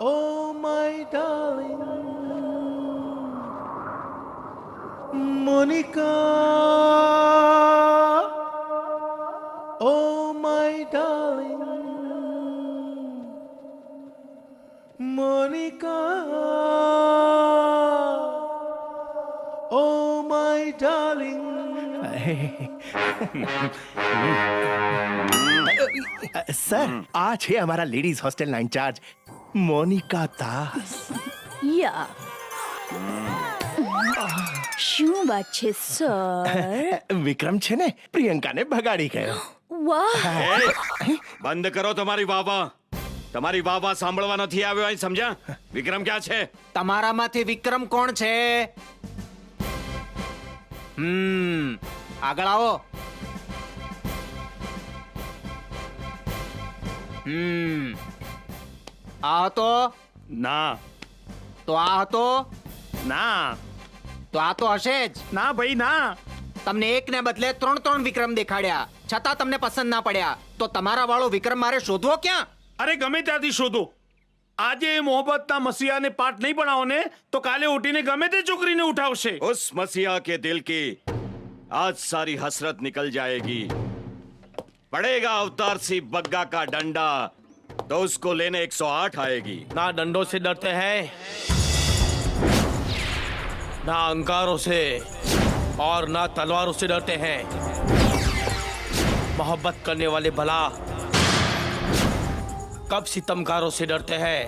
oh my darling, Monica, oh my darling, Monica, oh my darling. Sir आज है हमारा ladies hostel ना in charge Monica Das યા શું વાત છે સર વિક્રમ છે ને પ્રિયંકાને ભગાડી ગયો વાહ બંધ કરો તમારી વાવા. તમારી વાવા સાંભળવા નથી આવ્યો અહીં સમજ્યા? વિક્રમ ક્યાં છે? તમારામાંથી વિક્રમ કોણ છે? હમ આગળ આવો. હમ આ હતો? ના. તો આ હતો? ના. તો આ તો હશે જ. ના ભાઈ ના. તમને એક ને બદલે ત્રણ ત્રણ વિક્રમ દેખાડ્યા છતાં તમને પસંદ ના પડ્યા. તો તમારા વાળો વિક્રમ મારે શોધવો ક્યાં? અરે ગમે ત્યાંથી શોધો. આજે એ મોહબ્બતના મસીહાને પાઠ નહીં ભણાવો ને તો કાલે ઉઠીને ગમે તે છોકરીને ઉઠાવશે. ઉસ મસીહા કે દિલ કી આજ સારી હસરત નિકલ જાયેગી. પડેગા અવતાર સી બગ્ગા કા ડંડા तो उसको लेने 108 आएगी। ना डंडों से डरते हैं ना अंकारों से और ना तलवारों से डरते हैं। मोहब्बत करने वाले भला कब सितमकारों से डरते हैं।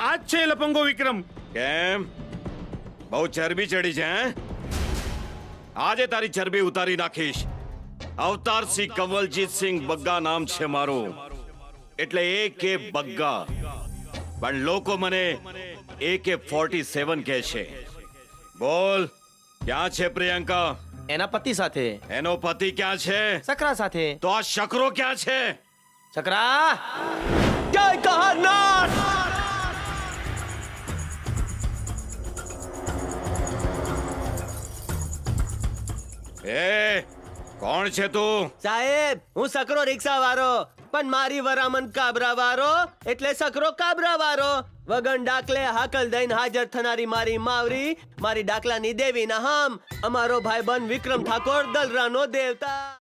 आज छे लपंगो विक्रम। कैम? बहुत चर्बी चढ़ी जाए આજે તારી ચરબી ઉતારી નાખીશ. અવતાર સિંહ કવલજીત સિંહ બગ્ગા નામ છે મારું. એટલે એ કે બગ્ગા. પણ લોકો મને એ કે ફોર્ટી સેવન કહે છે. બોલ ક્યાં છે પ્રિયંકા? એના પતિ સાથે. એનો પતિ ક્યાં છે? સકરા સાથે. તો આ શકરો ક્યાં છે? સકરા! એ, કોણ છે તું? સાહેબ, હું સકરો રિક્ષા વાળો પણ મારી વરામન કાબરા વાળો એટલે સકરો કાબરા વાળો વગન ડાકલે હાકલ દઈને હાજર થનારી મારી માવરી, મારી ડાકલાની દેવી ના હમ, અમારો ભાઈબંધ વિક્રમ ઠાકોર દલરાનો દેવતા.